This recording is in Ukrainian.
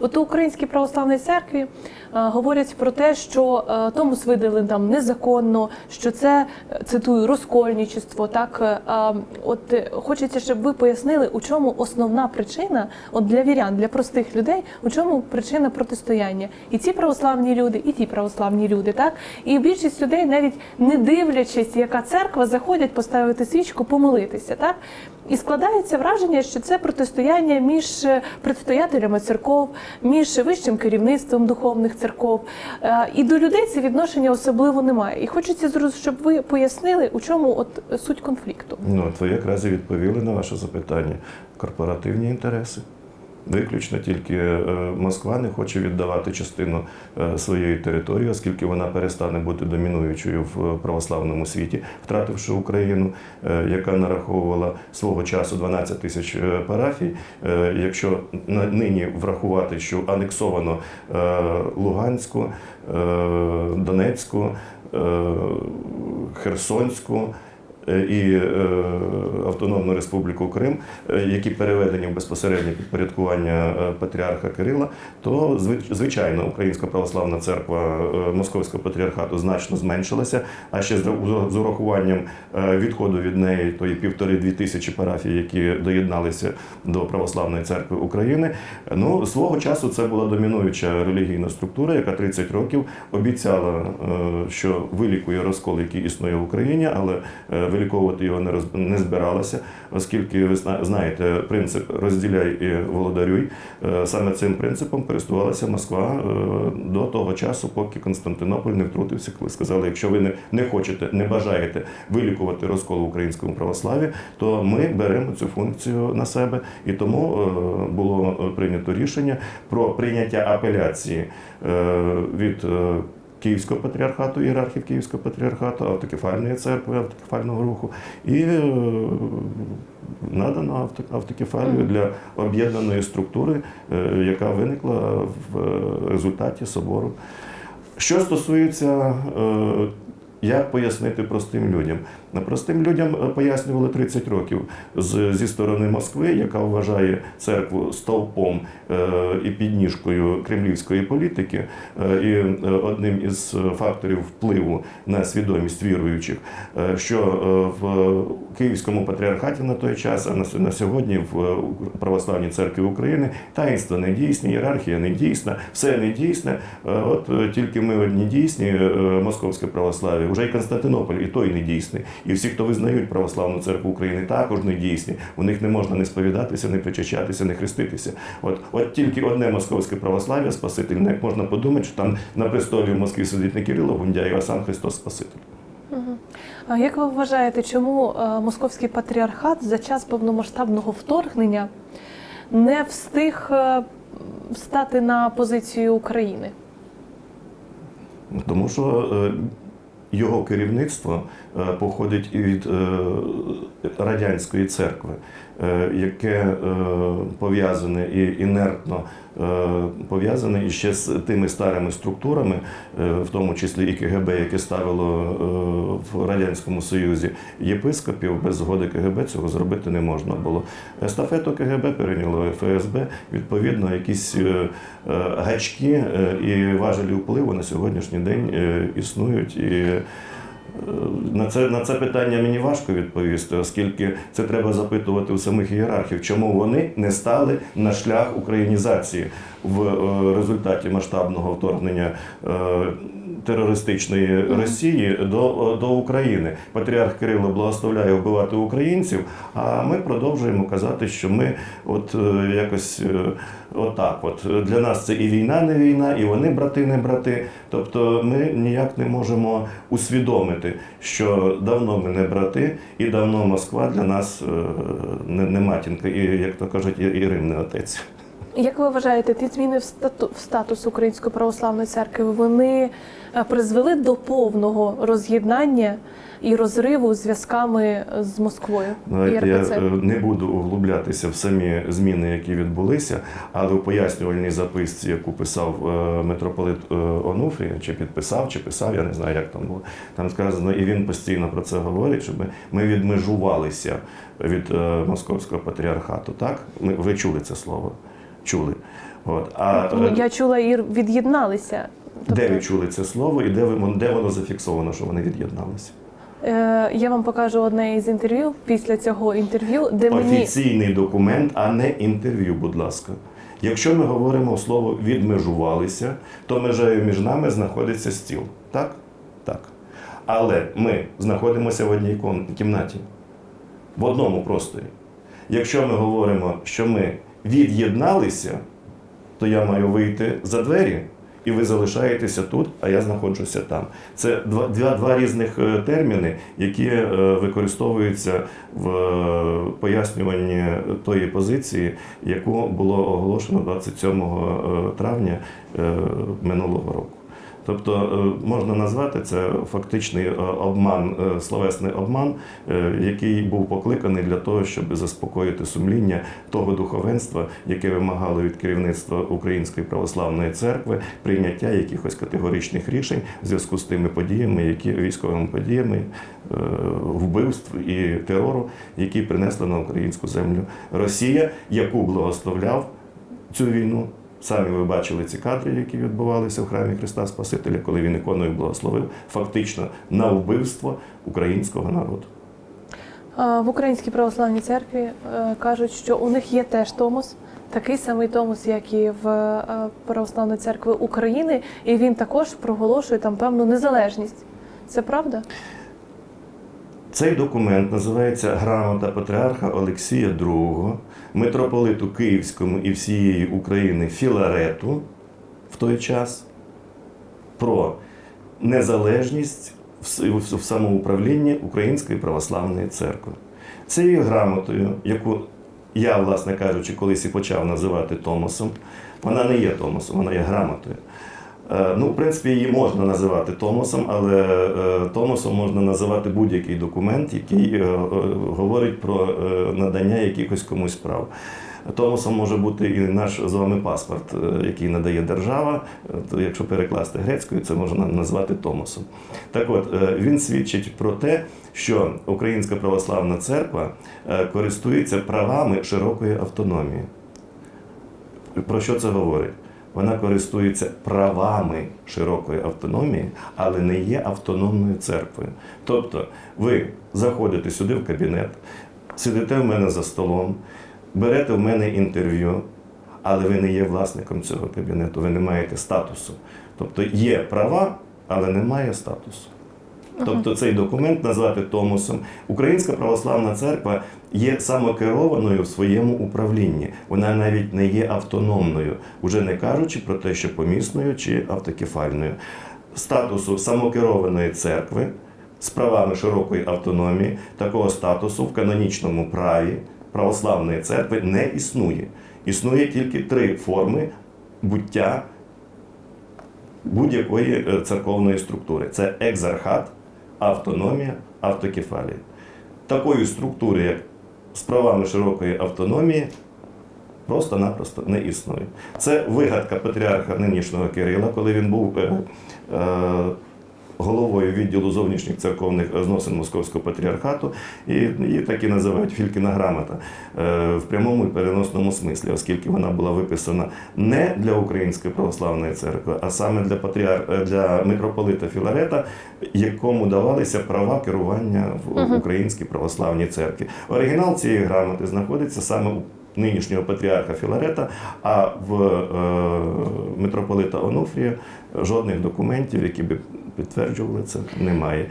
От у Українській православній церкві е, говорять про те, що е, Томос видали там незаконно, що це е, цитую розкольничество. Так а, от хочеться, щоб ви пояснили, у чому основна причина от для вірян, для простих людей, у чому причина протистояння. І ці православні люди, і ті православні люди, так і більшість людей, навіть не дивлячись, яка церква, заходять поставити свічку, помолитися, так. І складається враження, що це протистояння між е, предстоятелями церков, між вищим керівництвом духовних церков. Е, І до людей це відношення особливо немає. І хочеться щоб ви пояснили, у чому от суть конфлікту. Ну, от ви якраз і відповіли на ваше запитання. Корпоративні інтереси. Виключно тільки е, Москва не хоче віддавати частину е, своєї території, оскільки вона перестане бути домінуючою в православному світі, втративши Україну, е, яка нараховувала свого часу 12 тисяч е, парафій. Е, Якщо нині врахувати, що анексовано е, Луганську, е, Донецьку, е, Херсонську е, і е, Автономну Республіку Крим, е, які переведені в безпосереднє підпорядкування е, патріарха Кирила, то зви- звичайно Українська православна церква е, Московського патріархату значно зменшилася. А ще з урахуванням е, відходу від неї тої півтори-дві тисячі парафій, які доєдналися до православної церкви України. Ну свого часу це була домінуюча релігійна структура, яка 30 років обіцяла, е, що вилікує розкол, який існує в Україні, але е, виліковувати його не роз не збиралася, оскільки ви зна- знаєте принцип розділяй і володарюй. Е, Саме цим принципом користувалася Москва е, до того часу, поки Константинополь не втрутився, коли сказали, якщо ви не, не хочете, не бажаєте вилікувати розкол в українському православі, то ми беремо цю функцію на себе. І тому е, було прийнято рішення про прийняття апеляції від Київського патріархату, ієрархів Київського патріархату, автокефальної церкви, автокефального руху і е, надано автокефалію для об'єднаної структури, е, яка виникла в е, результаті собору. Що стосується, як пояснити простим людям? Простим людям е, пояснювали 30 років зі сторони Москви, яка вважає церкву стовпом е, і підніжкою кремлівської політики, е, і одним із факторів впливу на свідомість віруючих, що в Київському патріархаті на той час, а на, сьогодні в Православній церкві України таїнство не дійсне, ієрархія не дійсна, все не дійсне. От тільки ми одні дійсні, московське православ'я, вже і Константинополь, і той не дійсний. І всі, хто визнають православну церкву України, також не дійсні. У них не можна не сповідатися, не причащатися, не хреститися. От, от тільки одне московське православ'я спасительне, як можна подумати, що там на престолі в Москві сидить не Кирило Гундяєв, а сам Христос Спаситель. А як ви вважаєте, чому е, московський патріархат за час повномасштабного вторгнення не встиг е, стати на позицію України? Тому що е, його керівництво походить і від е, радянської церкви, е, яке е, пов'язане і інертно е, пов'язане іще з тими старими структурами, е, в тому числі і КГБ, яке ставило е, в радянському Союзі єпископів. Без згоди КГБ цього зробити не можна було. Естафету КГБ перейняло ФСБ. Відповідно, якісь е, е, гачки е, і важелі впливу на сьогоднішній день е, існують. Е, на це, на це питання мені важко відповісти, оскільки це треба запитувати у самих ієрархів, чому вони не стали на шлях українізації в е, результаті масштабного вторгнення е, терористичної Росії до, до України. Патріарх Кирило благословляє вбивати українців, а ми продовжуємо казати, що ми от е, якось е, отак. От для нас це і війна, не війна, і вони брати, не брати. Тобто ми ніяк не можемо усвідомити, що давно ми не брати, і давно Москва для нас е, не, не матінка, і як то кажуть, і Рим не отець. Як ви вважаєте, ті зміни в стату в статус Української православної церкви вони е, призвели до повного роз'єднання і розриву зв'язками з Москвою і я е, не буду углублятися в самі зміни, які відбулися, але в пояснювальній записці, яку писав е, митрополит Онуфрій, чи підписав, чи писав, я не знаю, як там було. Там сказано, і він постійно про це говорить, щоб ми- відмежувалися від московського патріархату. Так, ми ви чули це слово? Чули. От. А Ну, е, я чула і від'єдналися. Тобто, де ви чули це слово і де, ви, де воно зафіксовано, що вони від'єдналися? е, я вам покажу одне із інтерв'ю після цього інтерв'ю, де мені Офіційний документ, а не інтерв'ю, будь ласка. Якщо ми говоримо слово відмежувалися, то межею між нами знаходиться стіл. Так? Так. Але ми знаходимося в одній кімнаті, в одному просторі. Якщо ми говоримо, що ми від'єдналися, то я маю вийти за двері, і ви залишаєтеся тут, а я знаходжуся там. Це два, два, два різних е, терміни, які е, використовуються в е, пояснюванні тої позиції, яку було оголошено 27 е, травня минулого року. Тобто е, можна назвати це фактичний е, обман, е, словесний обман, який був покликаний для того, щоб заспокоїти сумління того духовенства, яке вимагало від керівництва Української православної церкви прийняття якихось категоричних рішень в зв'язку з тими подіями, які військовими подіями вбивств і терору, які принесла на українську землю Росія, яку благословляв цю війну. Самі ви бачили ці кадри, які відбувалися в храмі Христа Спасителя, коли він іконою благословив фактично на вбивство українського народу. в Українській православній церкві е, кажуть, що у них є теж томос, такий самий томос, як і в е, Православної церкви України, і він також проголошує там певну незалежність. Це правда? Цей документ називається Грамота патріарха Олексія II, митрополиту Київському і всієї України Філарету в той час про незалежність в самоуправлінні Української православної церкви. Цією грамотою, яку я, власне кажучи, колись і почав називати Томосом, вона не є Томосом, вона є грамотою. Е, Ну, в принципі, її можна називати Томосом, але е, Томосом можна називати будь-який документ, який е, говорить про надання якихось комусь прав. Томосом може бути і наш з вами паспорт, який надає держава. То якщо перекласти грецькою, це можна назвати Томосом. Так от, він свідчить про те, що Українська православна церква користується правами широкої автономії. Про що це говорить? Вона користується правами широкої автономії, але не є автономною церквою. Тобто, ви заходите сюди в кабінет, сидите в мене за столом, берете в мене інтерв'ю, але ви не є власником цього кабінету, ви не маєте статусу. Тобто є права, але немає статусу. Тобто цей документ назвати Томосом. Українська православна церква є самокерованою в своєму управлінні. Вона навіть не є автономною, уже не кажучи про те, що помісною чи автокефальною. Статусу самокерованої церкви з правами широкої автономії, такого статусу в канонічному праві православної церкви не існує. Існує тільки три форми буття будь-якої е, церковної структури. Це екзархат, автономія, автокефалія. Такої структури, як з правами широкої автономії, просто-напросто не існує. Це вигадка патріарха нинішнього Кирила, коли він був е, е, головою відділу зовнішніх церковних зносин Московського патріархату, і її так і називають Фількіна грамота е, в прямому і переносному смислі, оскільки вона була виписана не для Української православної церкви, а саме для патріар... е, для митрополита Філарета, якому давалися права керування в Українській православній церкві. Оригінал цієї грамоти знаходиться саме у нинішнього патріарха Філарета, а в е, митрополита Онуфрія жодних документів, які би підтверджували це, немає.